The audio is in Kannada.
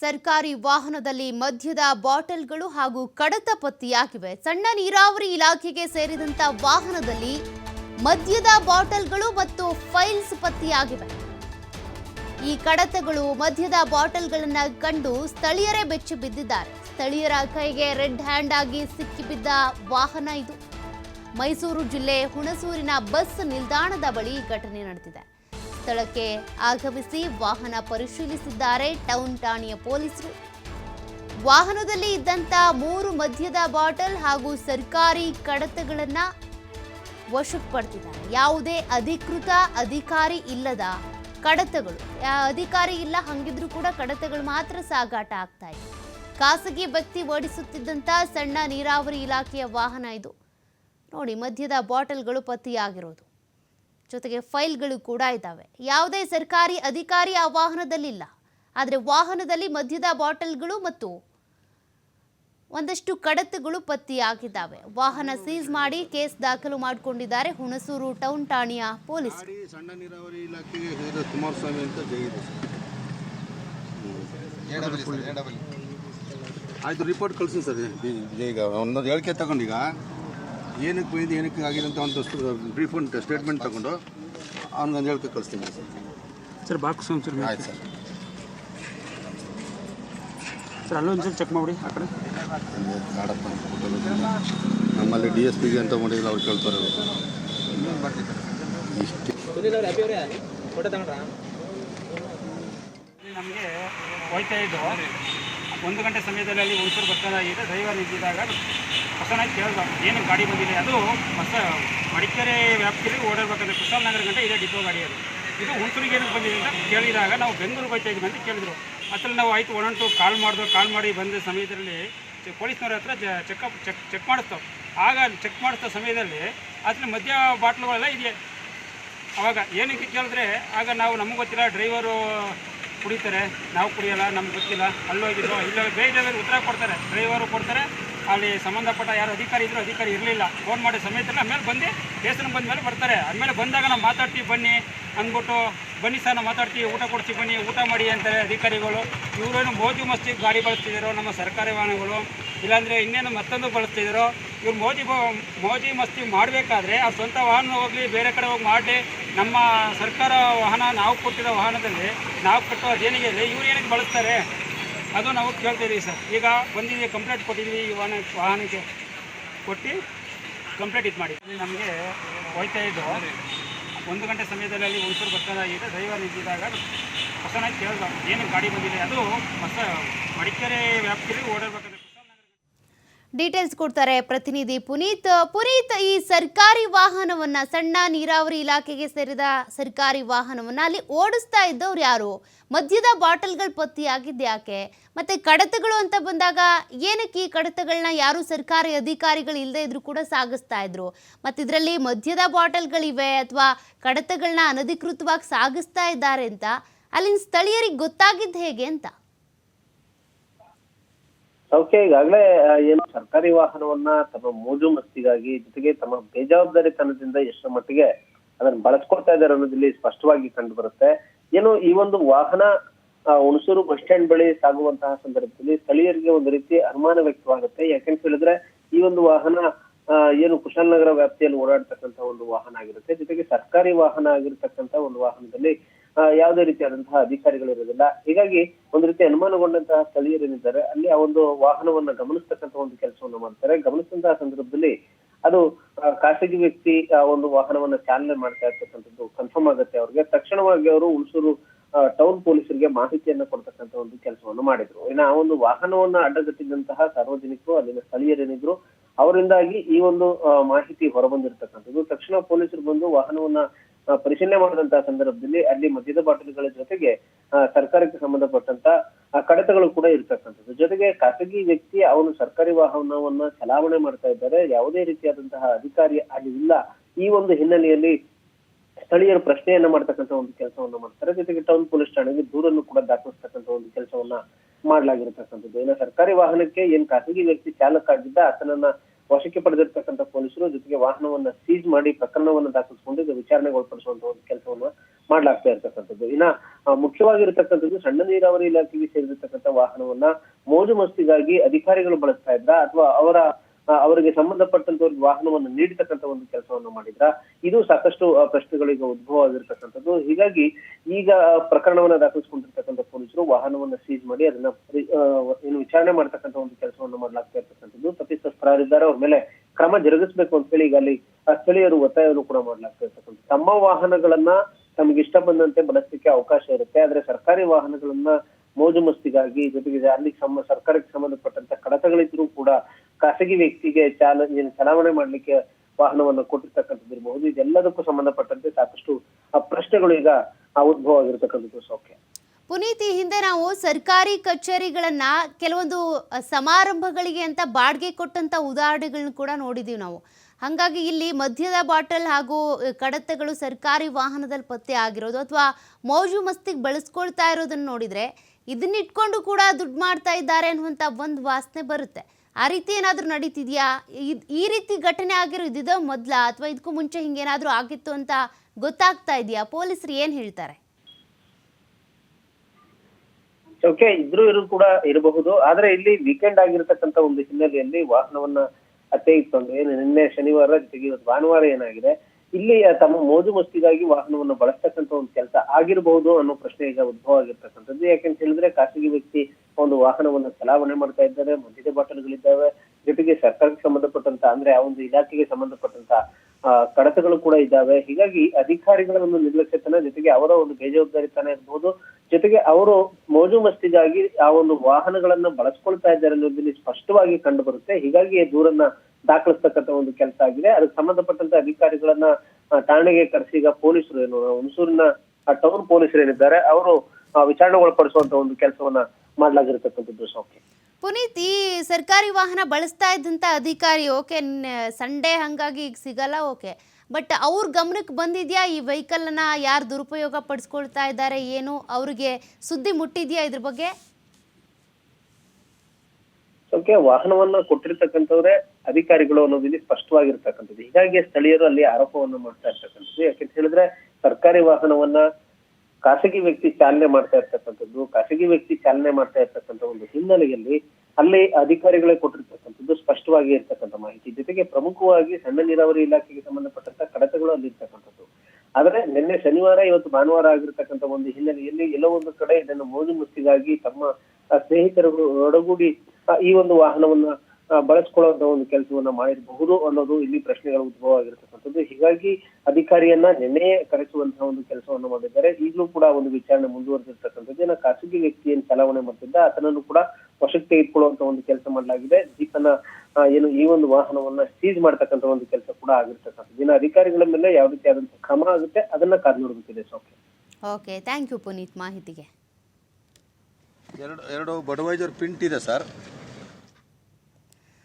ಸರ್ಕಾರಿ ವಾಹನದಲ್ಲಿ ಮದ್ಯದ ಬಾಟಲ್ಗಳು ಹಾಗೂ ಕಡತ ಪತ್ತೆಯಾಗಿವೆ. ಸಣ್ಣ ನೀರಾವರಿ ಇಲಾಖೆಗೆ ಸೇರಿದಂತ ವಾಹನದಲ್ಲಿ ಮದ್ಯದ ಬಾಟಲ್ಗಳು ಮತ್ತು ಫೈಲ್ಸ್ ಪತ್ತೆಯಾಗಿವೆ. ಈ ಕಡತಗಳು ಮದ್ಯದ ಬಾಟಲ್ಗಳನ್ನು ಕಂಡು ಸ್ಥಳೀಯರೇ ಬೆಚ್ಚಿ ಬಿದ್ದಿದ್ದಾರೆ. ಸ್ಥಳೀಯರ ಕೈಗೆ ರೆಡ್ ಹ್ಯಾಂಡ್ ಆಗಿ ಸಿಕ್ಕಿಬಿದ್ದ ವಾಹನ ಇದು. ಮೈಸೂರು ಜಿಲ್ಲೆ ಹುಣಸೂರಿನ ಬಸ್ ನಿಲ್ದಾಣದ ಬಳಿ ಘಟನೆ ನಡೆದಿದೆ. ಸ್ಥಳಕ್ಕೆ ಆಗಮಿಸಿ ವಾಹನ ಪರಿಶೀಲಿಸಿದ್ದಾರೆ ಟೌನ್ ಠಾಣೆಯ ಪೊಲೀಸರು. ವಾಹನದಲ್ಲಿ ಇದ್ದಂತ ಮೂರು ಮದ್ಯದ ಬಾಟಲ್ ಹಾಗೂ ಸರ್ಕಾರಿ ಕಡತಗಳನ್ನ ವಶಕ್ಕೆ ಪಡೆದಿದ್ದಾರೆ ಯಾವುದೇ ಅಧಿಕೃತ ಅಧಿಕಾರಿ ಇಲ್ಲದ ಕಡತಗಳು. ಅಧಿಕಾರಿ ಇಲ್ಲ, ಹಂಗಿದ್ರು ಕೂಡ ಕಡತಗಳು ಮಾತ್ರ ಸಾಗಾಟ ಆಗ್ತಾ ಇದೆ. ಖಾಸಗಿ ವ್ಯಕ್ತಿ ಓಡಿಸುತ್ತಿದ್ದಂತ ಸಣ್ಣ ನೀರಾವರಿ ಇಲಾಖೆಯ ವಾಹನ ಇದು. ನೋಡಿ, ಮದ್ಯದ ಬಾಟಲ್ಗಳು ಪತ್ತೆಯಾಗಿರೋದು. ಜೊತೆಗೆ ಫೈಲ್ಗಳು ಕೂಡ ಇದ್ದಾವೆ. ಯಾವುದೇ ಸರ್ಕಾರಿ ಅಧಿಕಾರಿ ಆ ವಾಹನದಲ್ಲಿಲ್ಲ. ಆದರೆ ವಾಹನದಲ್ಲಿ ಮದ್ಯದ ಬಾಟಲ್ಗಳು ಮತ್ತು ಒಂದಷ್ಟು ಕಡತಗಳು ಪತ್ತೆಯಾಗಿದ್ದಾವೆ. ವಾಹನ ಸೀಸ್ ಮಾಡಿ ಕೇಸ್ ದಾಖಲು ಮಾಡಿಕೊಂಡಿದ್ದಾರೆ ಹುಣಸೂರು ಟೌನ್ ಠಾಣೆಯ ಪೊಲೀಸ್. ಸಣ್ಣ ನೀರಾವರಿ ಇಲಾಖೆಗೆ ಕುಮಾರಸ್ವಾಮಿ ಅಂತ ಜೈಗಿದೆ ಆಯ್ತು ರಿಪೋರ್ಟ್ ಕಳಿಸಿ ಸರ್. ಈಗ ಒಂದೊಂದು ಹೇಳಿಕೆ ತಗೊಂಡೀಗ ಏನಕ್ಕೆ ಬೈದು ಏನಕ್ಕೆ ಆಗಿದೆ ಅಂತ ಒಂದು ಬ್ರೀಫ್ ಒಂದು ಸ್ಟೇಟ್ಮೆಂಟ್ ತಗೊಂಡು ಅವ್ನಿಗೊಂದು ಹೇಳ್ಕೊ ಕಳಿಸ್ತೀನಿ ಸರ್. ಸರ್ ಬಾಕ್ಸ್ ಒಂದು ಸರ್ ಆಯ್ತು ಸರ್. ಸರ್ ಅಲ್ಲೊಂದು ಸರ್ ಚೆಕ್ ಮಾಡಿ ಆ ಕಡೆ. ನಮ್ಮಲ್ಲಿ ಡಿ ಎಸ್ ಪಿಗೆ ಅಂತ ಮಾಡಿದ್ರೆ ಅವ್ರು ಕೇಳ್ತಾರೆ ಇಷ್ಟು. ನಮಗೆ ಹೋಯ್ತಾ ಇದ್ದು ಒಂದು ಗಂಟೆ ಸಮಯದಲ್ಲಿ ಅಲ್ಲಿ ಹುಣಸೂರು ಇದೆ. ಡ್ರೈವರ್ ನಿಂತಿದ್ದಾಗ ಹೊಸನಾಗಿ ಕೇಳ್ದ ಏನು ಗಾಡಿ ಬಂದಿದೆ? ಅದು ಹೊಸ ಮಡಿಕೇರಿ ವ್ಯಾಪ್ತಿಯಲ್ಲಿ ಓಡಾಡಬೇಕಂದ್ರೆ ಕುಶಾಲ್ ನಗರ ಗಂಟೆ ಇದೆ ಡಿಪೋ ಗಾಡಿ ಅದು. ಇದು ಹುಣಸೂರಿಗೆ ಏನಕ್ಕೆ ಬಂದಿದೆ ಅಂತ ಕೇಳಿದಾಗ ನಾವು ಬೆಂಗಳೂರು ಬೈತಾ ಇದ್ದೀವಿ ಅಂತ ಕೇಳಿದ್ರು. ಅದ್ರಲ್ಲಿ ನಾವು ಆಯಿತು, ಒನ್ ಕಾಲ್ ಮಾಡಿದ್ರು ಕಾಲ್ ಮಾಡಿ ಬಂದ ಸಮಯದಲ್ಲಿ ಪೊಲೀಸ್ನವ್ರ ಹತ್ರ ಚೆಕಪ್ ಚೆಕ್ ಚೆಕ್ ಮಾಡಿಸ್ತಾವೆ. ಆಗ ಚೆಕ್ ಮಾಡಿಸ್ತಾ ಸಮಯದಲ್ಲಿ ಅದ್ರ ಮದ್ಯ ಬಾಟ್ಲುಗಳೆಲ್ಲ ಇದೆ ಅವಾಗ ಏನಕ್ಕೆ ಕೇಳಿದ್ರೆ, ಆಗ ನಾವು ನಮಗೆ ಗೊತ್ತಿಲ್ಲ ಡ್ರೈವರು ಕುಡಿತಾರೆ ನಾವು ಕುಡಿಯೋಲ್ಲ ನಮ್ಗೆ ಗೊತ್ತಿಲ್ಲ ಅಲ್ಲೋಗಿದ್ರು ಇಲ್ಲ ಬೇರೆ ಡ್ರೈವರ್ ಉತ್ತರ ಕೊಡ್ತಾರೆ ಡ್ರೈವರು ಕೊಡ್ತಾರೆ ಅಲ್ಲಿ ಸಂಬಂಧಪಟ್ಟ ಯಾರು ಅಧಿಕಾರಿ ಇದ್ರು ಅಧಿಕಾರಿ ಇರಲಿಲ್ಲ. ಫೋನ್ ಮಾಡಿ ಸಮೇತ ಆಮೇಲೆ ಬಂದು ದೇವಸ್ಥಾನ ಬಂದ ಮೇಲೆ ಬರ್ತಾರೆ. ಆಮೇಲೆ ಬಂದಾಗ ನಾವು ಮಾತಾಡ್ತೀವಿ, ಬನ್ನಿ ಅಂದ್ಬಿಟ್ಟು ಬನ್ನಿ ಸರ್, ನಾವು ಮಾತಾಡ್ತೀವಿ, ಊಟ ಕೊಡ್ತೀವಿ ಬನ್ನಿ, ಊಟ ಮಾಡಿ ಅಂತಾರೆ ಅಧಿಕಾರಿಗಳು. ಇವರೇನು ಮೋಜು ಮಸ್ತಿ ಗಾಡಿ ಬಳಸ್ತಿದ್ದಾರೋ ನಮ್ಮ ಸರ್ಕಾರಿ ವಾಹನಗಳು, ಇಲ್ಲಾಂದರೆ ಇನ್ನೇನು ಮತ್ತೊಂದು ಬಳಸ್ತಿದ್ದಾರೋ ಇವ್ರು ಮೋಜಿ ಮೋಜಿ ಮಸ್ತಿ ಮಾಡಬೇಕಾದ್ರೆ ಅವ್ರ ಸ್ವಂತ ವಾಹನ ಹೋಗಲಿ, ಬೇರೆ ಕಡೆ ಹೋಗಿ ಮಾಡಿ ನಮ್ಮ ಸರ್ಕಾರ ವಾಹನ, ನಾವು ಕೊಟ್ಟಿರೋ ವಾಹನದಲ್ಲಿ ನಾವು ಕಟ್ಟೋ ದೇಣಿಗೆಯಲ್ಲಿ ಇವ್ರು ಏನಕ್ಕೆ ಬಳಸ್ತಾರೆ? ಅದು ನಾವು ಕೇಳ್ತಿದ್ದೀವಿ ಸರ್. ಈಗ ಬಂದಿದ್ದೀವಿ ಕಂಪ್ಲೇಂಟ್ ಕೊಟ್ಟಿದ್ದೀವಿ, ಈ ವಾಹನ ವಾಹನಕ್ಕೆ ಕೊಟ್ಟು ಕಂಪ್ಲೇಂಟ್ ಇದು ಮಾಡಿ. ನಮಗೆ ಹೋಯ್ತಾ ಇದ್ದು, ಒಂದು ಗಂಟೆ ಸಮಯದಲ್ಲಿ ಅಲ್ಲಿ ಹುಣಸೂರು ಬರ್ತದಾಗಿದೆ ಡ್ರೈವರ್ ನಿಂತಿದ್ದಾಗ ಹೊಸನಾಗಿ ಕೇಳಿದ, ಏನು ಗಾಡಿ ಬಂದಿದೆ? ಅದು ಹೊಸ ಮಡಿಕೇರಿ ವ್ಯಾಪ್ತಿಯಲ್ಲಿ ನಗರ ಡೀಟೇಲ್ಸ್ ಕೊಡ್ತಾರೆ ಪ್ರತಿನಿಧಿ ಪುನೀತ್. ಪುನೀತ್ ಈ ಸರ್ಕಾರಿ ವಾಹನವನ್ನ, ಸಣ್ಣ ನೀರಾವರಿ ಇಲಾಖೆಗೆ ಸೇರಿದ ಸರ್ಕಾರಿ ವಾಹನವನ್ನ ಅಲ್ಲಿ ಓಡಿಸ್ತಾ ಇದ್ದವ್ರು ಯಾರು? ಮದ್ಯದ ಬಾಟಲ್ಗಳು ಪತ್ತೆಯಾಗಿದ್ದು ಯಾಕೆ? ಮತ್ತೆ ಕಡತಗಳು ಅಂತ ಬಂದಾಗ ಏನಕ್ಕೆ ಈ ಕಡತಗಳನ್ನ ಯಾರು ಸರ್ಕಾರಿ ಅಧಿಕಾರಿಗಳು ಇಲ್ಲದೆ ಇದ್ರು ಕೂಡ ಸಾಗಿಸ್ತಾ ಇದ್ರು? ಮತ್ತೆ ಇದರಲ್ಲಿ ಮದ್ಯದ ಬಾಟಲ್ಗಳಿವೆ ಅಥವಾ ಕಡತಗಳನ್ನ ಅನಧಿಕೃತವಾಗಿ ಸಾಗಿಸ್ತಾ ಇದ್ದಾರೆ ಅಂತ? ಅಲ್ಲಿನ ಸ್ಥಳೀಯರಿಗೆ ಗೊತ್ತಾಗಿದ್ದು ಹೇಗೆ ಅಂತ? ಸೌಖ್ಯ ಈಗಾಗಲೇ ಏನು ಸರ್ಕಾರಿ ವಾಹನವನ್ನ ತಮ್ಮ ಮೋಜು ಮಸ್ತಿಗಾಗಿ ಜೊತೆಗೆ ತಮ್ಮ ಬೇಜವಾಬ್ದಾರಿತನದಿಂದ ಎಷ್ಟರ ಮಟ್ಟಿಗೆ ಅದನ್ನ ಬಳಸ್ಕೊಳ್ತಾ ಇದ್ದಾರೆ ಅನ್ನೋದಿಲ್ಲಿ ಸ್ಪಷ್ಟವಾಗಿ ಕಂಡು ಬರುತ್ತೆ. ಏನು ಈ ಒಂದು ವಾಹನ ಹುಣಸೂರು ಬಸ್ ಸ್ಟ್ಯಾಂಡ್ ಬಳಿ ಸಾಗುವಂತಹ ಸಂದರ್ಭದಲ್ಲಿ ಸ್ಥಳೀಯರಿಗೆ ಒಂದು ರೀತಿ ಅನುಮಾನ ವ್ಯಕ್ತವಾಗುತ್ತೆ. ಯಾಕೆಂತ ಹೇಳಿದ್ರೆ, ಈ ಒಂದು ವಾಹನ ಏನು ಕುಶಾಲನಗರ ವ್ಯಾಪ್ತಿಯಲ್ಲಿ ಓಡಾಡ್ತಕ್ಕಂತ ಒಂದು ವಾಹನ ಆಗಿರುತ್ತೆ. ಜೊತೆಗೆ ಸರ್ಕಾರಿ ವಾಹನ ಆಗಿರ್ತಕ್ಕಂತ ಒಂದು ವಾಹನದಲ್ಲಿ ಯಾವುದೇ ರೀತಿಯಾದಂತಹ ಅಧಿಕಾರಿಗಳು ಅಧಿಕಾರಿಗಳಿರೋದಿಲ್ಲ ಹೀಗಾಗಿ ಒಂದು ರೀತಿ ಅನುಮಾನಗೊಂಡಂತಹ ಸ್ಥಳೀಯರೇನಿದ್ದಾರೆ ಅಲ್ಲಿ ಆ ಒಂದು ವಾಹನವನ್ನ ಗಮನಿಸ್ತಕ್ಕಂತ ಒಂದು ಕೆಲಸವನ್ನು ಮಾಡ್ತಾರೆ. ಗಮನಿಸಿದಂತಹ ಸಂದರ್ಭದಲ್ಲಿ ಅದು ಖಾಸಗಿ ವ್ಯಕ್ತಿ ಆ ಒಂದು ವಾಹನವನ್ನ ಚಾಲನೆ ಮಾಡ್ತಾ ಇರ್ತಕ್ಕಂಥದ್ದು ಕನ್ಫರ್ಮ್ ಆಗುತ್ತೆ ಅವ್ರಿಗೆ. ತಕ್ಷಣವಾಗಿ ಅವರು ಹುಣಸೂರು ಟೌನ್ ಪೊಲೀಸರಿಗೆ ಮಾಹಿತಿಯನ್ನ ಕೊಡ್ತಕ್ಕಂತ ಒಂದು ಕೆಲಸವನ್ನು ಮಾಡಿದ್ರು. ಇನ್ನು ಆ ಒಂದು ವಾಹನವನ್ನ ಅಡ್ಡಗಟ್ಟಿದಂತಹ ಸಾರ್ವಜನಿಕರು, ಅಲ್ಲಿನ ಸ್ಥಳೀಯರೇನಿದ್ರು ಅವರಿಂದಾಗಿ ಈ ಒಂದು ಮಾಹಿತಿ ಹೊರಬಂದಿರತಕ್ಕಂಥದ್ದು. ತಕ್ಷಣ ಪೊಲೀಸರು ಬಂದು ವಾಹನವನ್ನ ಪರಿಶೀಲನೆ ಮಾಡಿದಂತಹ ಸಂದರ್ಭದಲ್ಲಿ ಅಲ್ಲಿ ಮದ್ಯದ ಬಾಟಲಿಗಳ ಜೊತೆಗೆ ಸರ್ಕಾರಕ್ಕೆ ಸಂಬಂಧಪಟ್ಟಂತ ಕಡತಗಳು ಕೂಡ ಇರ್ತಕ್ಕಂಥದ್ದು. ಜೊತೆಗೆ ಖಾಸಗಿ ವ್ಯಕ್ತಿ, ಅವನು ಸರ್ಕಾರಿ ವಾಹನವನ್ನ ಚಲಾವಣೆ ಮಾಡ್ತಾ ಇದ್ದಾರೆ. ಯಾವುದೇ ರೀತಿಯಾದಂತಹ ಅಧಿಕಾರಿ ಅಲ್ಲಿ ಇಲ್ಲ. ಈ ಒಂದು ಹಿನ್ನೆಲೆಯಲ್ಲಿ ಸ್ಥಳೀಯರು ಪ್ರಶ್ನೆಯನ್ನ ಮಾಡ್ತಕ್ಕಂತ ಒಂದು ಕೆಲಸವನ್ನ ಮಾಡ್ತಾರೆ. ಜೊತೆಗೆ ಟೌನ್ ಪೊಲೀಸ್ ಠಾಣೆಗೆ ದೂರನ್ನು ಕೂಡ ದಾಖಲಿಸ್ತಕ್ಕಂಥ ಒಂದು ಕೆಲಸವನ್ನ ಮಾಡಲಾಗಿರ್ತಕ್ಕಂಥದ್ದು. ಇನ್ನು ಸರ್ಕಾರಿ ವಾಹನಕ್ಕೆ ಏನ್ ಖಾಸಗಿ ವ್ಯಕ್ತಿ ಚಾಲಕ ಆಗಿದ್ದ ಆತನನ್ನ ವಶಕ್ಕೆ ಪಡೆದಿರ್ತಕ್ಕಂಥ ಪೊಲೀಸರು ಜೊತೆಗೆ ವಾಹನವನ್ನ ಸೀಸ್ ಮಾಡಿ ಪ್ರಕರಣವನ್ನ ದಾಖಲಿಸಿಕೊಂಡು ಇದು ವಿಚಾರಣೆಗೆ ಒಳಪಡಿಸುವಂತ ಒಂದು ಕೆಲಸವನ್ನ ಮಾಡ್ಲಾಗ್ತಾ ಇರ್ತಕ್ಕಂಥದ್ದು. ಇನ್ನ ಮುಖ್ಯವಾಗಿರ್ತಕ್ಕಂಥದ್ದು ಸಣ್ಣ ನೀರಾವರಿ ಇಲಾಖೆಗೆ ಸೇರಿರ್ತಕ್ಕಂಥ ವಾಹನವನ್ನ ಮೋಜು ಮಸ್ತಿಗಾಗಿ ಅಧಿಕಾರಿಗಳು ಬಳಸ್ತಾ ಇದ್ರ ಅಥವಾ ಅವರ ಅವರಿಗೆ ಸಂಬಂಧಪಟ್ಟಂತವ್ರಿಗೆ ವಾಹನವನ್ನು ನೀಡತಕ್ಕಂತ ಒಂದು ಕೆಲಸವನ್ನು ಮಾಡಿದ್ರ? ಇದು ಸಾಕಷ್ಟು ಪ್ರಶ್ನೆಗಳಿಗೆ ಉದ್ಭವ ಆಗಿರ್ತಕ್ಕಂಥದ್ದು ಹೀಗಾಗಿ ಈಗ ಪ್ರಕರಣವನ್ನ ದಾಖಲಿಸಿಕೊಂಡಿರ್ತಕ್ಕಂಥ ಪೊಲೀಸರು ವಾಹನವನ್ನ ಸೀಜ್ ಮಾಡಿ ಅದನ್ನ ಏನು ವಿಚಾರಣೆ ಮಾಡ್ತಕ್ಕಂಥ ಒಂದು ಕೆಲಸವನ್ನು ಮಾಡ್ಲಾಗ್ತಾ ಇರ್ತಕ್ಕಂಥದ್ದು. ತಪ್ಪಿತಸ್ಥರಾಗಿದ್ದಾರೆ ಅವ್ರ ಮೇಲೆ ಕ್ರಮ ಜರುಗಿಸಬೇಕು ಅಂತ ಹೇಳಿ ಈಗ ಅಲ್ಲಿ ಸ್ಥಳೀಯರು ಒತ್ತಾಯವನ್ನು ಕೂಡ ಮಾಡ್ಲಾಗ್ತಾ ಇರ್ತಕ್ಕಂಥ ತಮ್ಮ ವಾಹನಗಳನ್ನ ತಮಗೆ ಇಷ್ಟ ಬಂದಂತೆ ಬಳಸಲಿಕ್ಕೆ ಅವಕಾಶ ಇರುತ್ತೆ. ಆದ್ರೆ ಸರ್ಕಾರಿ ವಾಹನಗಳನ್ನ ಮೋಜು ಮಸ್ತಿಗಾಗಿ ಜೊತೆಗೆ ಅಲ್ಲಿ ಸಮ ಸರ್ಕಾರಕ್ಕೆ ಸಂಬಂಧಪಟ್ಟಂತ ಕಡತಗಳಿದ್ರೂ ಕೂಡ ಖಾಸಗಿ ವ್ಯಕ್ತಿಗೆ ಚಾಲ ಚಲಾವಣೆ ಮಾಡ್ಲಿಕ್ಕೆ ವಾಹನವನ್ನು ಕೊಟ್ಟಿರ್ತಕ್ಕಂಥದ್ದು ಇರಬಹುದು. ಇದೆಲ್ಲದಕ್ಕೂ ಸಂಬಂಧಪಟ್ಟಂತೆ ಸಾಕಷ್ಟು ಪ್ರಶ್ನೆಗಳು ಈಗ ಉದ್ಭವ ಆಗಿರ್ತಕ್ಕಂಥದ್ದು ಸೌಖ್ಯ. ಪುನೀತ್, ಈ ಹಿಂದೆ ನಾವು ಸರ್ಕಾರಿ ಕಚೇರಿಗಳನ್ನ ಕೆಲವೊಂದು ಸಮಾರಂಭಗಳಿಗೆ ಅಂತ ಬಾಡಿಗೆ ಕೊಟ್ಟಂತ ಉದಾಹರಣೆಗಳನ್ನ ಕೂಡ ನೋಡಿದೀವಿ ನಾವು. ಹಾಗಾಗಿ ಇಲ್ಲಿ ಮದ್ಯದ ಬಾಟಲ್ ಹಾಗೂ ಕಡತಗಳು ಸರ್ಕಾರಿ ವಾಹನದಲ್ಲಿ ಪತ್ತೆ ಆಗಿರೋದು ಅಥವಾ ಮೌಜು ಮಸ್ತಿಗೆ ಬಳಸ್ಕೊಳ್ತಾ ಇರೋದನ್ನ ನೋಡಿದ್ರೆ ಇದನ್ನ ಇಟ್ಕೊಂಡು ಕೂಡ ದುಡ್ಡು ಮಾಡ್ತಾ ಇದ್ದಾರೆ ಅನ್ನುವಂಥ ಒಂದು ವಾಸನೆ ಬರುತ್ತೆ. ಆ ರೀತಿ ಏನಾದರೂ ನಡೀತಿದೆಯಾ? ಈ ರೀತಿ ಘಟನೆ ಆಗಿರೋ ಇದಿದ ಮೊದಲ ಅಥವಾ ಇದಕ್ಕೂ ಮುಂಚೆ ಹಿಂಗೇನಾದರೂ ಆಗಿತ್ತು ಅಂತ ಗೊತ್ತಾಗ್ತಾ ಇದೆಯಾ? ಪೊಲೀಸರು ಏನು ಹೇಳ್ತಾರೆ? ಓಕೆ, ಇದ್ರು ಇರು ಕೂಡ ಇರಬಹುದು. ಆದ್ರೆ ಇಲ್ಲಿ ವೀಕೆಂಡ್ ಆಗಿರತಕ್ಕಂತ ಒಂದು ಹಿನ್ನೆಲೆಯಲ್ಲಿ ವಾಹನವನ್ನ ಏನು ನಿನ್ನೆ ಶನಿವಾರ ಇವತ್ತು ಭಾನುವಾರ ಏನಾಗಿದೆ, ಇಲ್ಲಿ ತಮ್ಮ ಮೋಜು ಮಸ್ತಿಗಾಗಿ ವಾಹನವನ್ನು ಬಳಸ್ತಕ್ಕಂತ ಒಂದು ಕೆಲಸ ಆಗಿರಬಹುದು ಅನ್ನೋ ಪ್ರಶ್ನೆ ಈಗ ಉದ್ಭವ ಆಗಿರ್ತಕ್ಕಂಥದ್ದು. ಯಾಕೆಂತ ಹೇಳಿದ್ರೆ ಖಾಸಗಿ ವ್ಯಕ್ತಿ ಒಂದು ವಾಹನವನ್ನು ಚಲಾವಣೆ ಮಾಡ್ತಾ ಇದ್ದಾರೆ ಮದ್ಯದ ಬಾಟಲ್ಗಳಿದ್ದಾವೆ ಜೊತೆಗೆ ಸರ್ಕಾರಕ್ಕೆ ಸಂಬಂಧಪಟ್ಟಂತ, ಅಂದ್ರೆ ಆ ಒಂದು ಇಲಾಖೆಗೆ ಸಂಬಂಧಪಟ್ಟಂತ ಕಡತಗಳು ಕೂಡ ಇದ್ದಾವೆ. ಹೀಗಾಗಿ ಅಧಿಕಾರಿಗಳ ಒಂದು ನಿರ್ಲಕ್ಷ್ಯತನ, ಜೊತೆಗೆ ಅವರ ಒಂದು ಬೇಜವಾಬ್ದಾರಿತನ ಇರ್ಬೋದು. ಜೊತೆಗೆ ಅವರು ಮೋಜು ಮಸ್ತಿಗಾಗಿ ಆ ಒಂದು ವಾಹನಗಳನ್ನ ಬಳಸ್ಕೊಳ್ತಾ ಇದ್ದಾರೆ ಅನ್ನೋದ್ರಲ್ಲಿ ಸ್ಪಷ್ಟವಾಗಿ ಕಂಡು ಬರುತ್ತೆ ಹೀಗಾಗಿ ದೂರನ್ನ ದಾಖಲಿಸ್ತಕ್ಕಂಥ ಒಂದು ಕೆಲಸ ಆಗಿದೆ. ಅದಕ್ಕೆ ಸಂಬಂಧಪಟ್ಟಂತ ಅಧಿಕಾರಿಗಳನ್ನ ಠಾಣೆಗೆ ಕರೆಸಿ ಈಗ ಪೊಲೀಸರು ಏನು, ಹುಣಸೂರಿನ ಟೌನ್ ಪೊಲೀಸರು ಏನಿದ್ದಾರೆ, ಅವರು ವಿಚಾರಣೆ ಒಳಪಡಿಸುವಂತ ಒಂದು ಕೆಲಸವನ್ನ ಮಾಡ್ಲಾಗಿರ್ತಕ್ಕಂಥದ್ದು ಸೌಖ್ಯ. ಪುನೀತ್ ಈ ಸರ್ಕಾರಿ ವಾಹನ ಬಳಸ್ತಾ ಇದ್ದಂತ ಅಧಿಕಾರಿ ಓಕೆ ಸಂಡೇ ಹಂಗಾಗಿ ಈಗ ಸಿಗಲ್ಲ ಓಕೆ. ಬಟ್ ಅವ್ರ ಗಮನಕ್ಕೆ ಬಂದಿದ್ಯಾ? ಈ ವೆಹಿಕಲ್ನ ಯಾರು ದುರುಪಯೋಗ ಪಡಿಸ್ಕೊಳ್ತಾ ಇದ್ದಾರೆ ಏನು? ಅವ್ರಿಗೆ ಸುದ್ದಿ ಮುಟ್ಟಿದ್ಯಾ ಇದ್ರ ಬಗ್ಗೆ? ಓಕೆ ವಾಹನವನ್ನ ಕೊಟ್ಟಿರ್ತಕ್ಕಂಥವ್ರೆ ಅಧಿಕಾರಿಗಳು ಅನ್ನೋದಿಲ್ಲಿ ಸ್ಪಷ್ಟವಾಗಿರ್ತಕ್ಕಂಥದ್ದು. ಹೀಗಾಗಿ ಸ್ಥಳೀಯರು ಅಲ್ಲಿ ಆರೋಪವನ್ನ ಮಾಡ್ತಾ ಇರ್ತಕ್ಕಂಥದ್ದು. ಯಾಕೆಂತ ಹೇಳಿದ್ರೆ ಸರ್ಕಾರಿ ವಾಹನವನ್ನ ಖಾಸಗಿ ವ್ಯಕ್ತಿ ಚಾಲನೆ ಮಾಡ್ತಾ ಇರ್ತಕ್ಕಂಥದ್ದು ಖಾಸಗಿ ವ್ಯಕ್ತಿ ಚಾಲನೆ ಮಾಡ್ತಾ ಇರ್ತಕ್ಕಂಥ ಒಂದು ಹಿನ್ನೆಲೆಯಲ್ಲಿ ಅಲ್ಲಿ ಅಧಿಕಾರಿಗಳೇ ಕೊಟ್ಟಿರ್ತಕ್ಕಂಥದ್ದು ಸ್ಪಷ್ಟವಾಗಿ ಇರ್ತಕ್ಕಂಥ ಮಾಹಿತಿ. ಜೊತೆಗೆ ಪ್ರಮುಖವಾಗಿ ಸಣ್ಣ ನೀರಾವರಿ ಇಲಾಖೆಗೆ ಸಂಬಂಧಪಟ್ಟಂತ ಕಡತಗಳು ಅಲ್ಲಿ ಇರ್ತಕ್ಕಂಥದ್ದು. ಆದ್ರೆ ನಿನ್ನೆ ಶನಿವಾರ ಇವತ್ತು ಭಾನುವಾರ ಆಗಿರ್ತಕ್ಕಂಥ ಒಂದು ಹಿನ್ನೆಲೆಯಲ್ಲಿ ಎಲ್ಲೋ ಒಂದು ಕಡೆ ಇದನ್ನು ಮೋಜು ಮುಸ್ತಿಗಾಗಿ ತಮ್ಮ ಆ, ಸ್ನೇಹಿತರು ಒಡಗೂಡಿ ಈ ಒಂದು ವಾಹನವನ್ನ ಬಳಸ್ಕೊಳ್ಳೋ ಒಂದು ಕೆಲಸವನ್ನ ಮಾಡಿರಬಹುದು ಅನ್ನೋದು ಇಲ್ಲಿ ಪ್ರಶ್ನೆಗಳ ಉದ್ಭವ ಆಗಿರ್ತಕ್ಕಂಥದ್ದು ಹೀಗಾಗಿ ಅಧಿಕಾರಿಯನ್ನ ನೆನೆ ಕರೆಸುವಂತಹ ಒಂದು ಕೆಲಸವನ್ನು ಮಾಡಿದ್ದಾರೆ. ಈಗಲೂ ಕೂಡ ಒಂದು ವಿಚಾರಣೆ ಮುಂದುವರೆದಿರ್ತಕ್ಕಂಥದ್ದು. ಏನ ಖಾಸಗಿ ವ್ಯಕ್ತಿಯನ್ನು ಏನ್ ಚಲಾವಣೆ ಮಾಡ್ತಿದ್ದ ಆತನನ್ನು ಕೂಡ ವಶಕ್ಕೆ ತೆಗೆದುಕೊಳ್ಳುವಂತ ಒಂದು ಕೆಲಸ ಮಾಡಲಾಗಿದೆ. ಜೀಪನ್ನ ಏನು ಈ ಒಂದು ವಾಹನವನ್ನ ಸೀಸ್ ಮಾಡ್ತಕ್ಕಂಥ ಒಂದು ಕೆಲಸ ಕೂಡ ಆಗಿರ್ತಕ್ಕಂಥದ್ದು. ಇನ್ನು ಅಧಿಕಾರಿಗಳ ಮೇಲೆ ಯಾವ ರೀತಿ ಆದಂತಹ ಕ್ರಮ ಆಗುತ್ತೆ ಅದನ್ನ ಕಾದು ನೋಡಬೇಕಿದೆ ಸೌಖ್ಯ. ಓಕೆ ಥ್ಯಾಂಕ್ ಯು ಪುನೀತ್ ಮಾಹಿತಿಗೆ. ಎರಡು ಎರಡು ಬಡವೈಜರ್ ಪ್ರಿಂಟ್ ಇದೆ ಸರ್.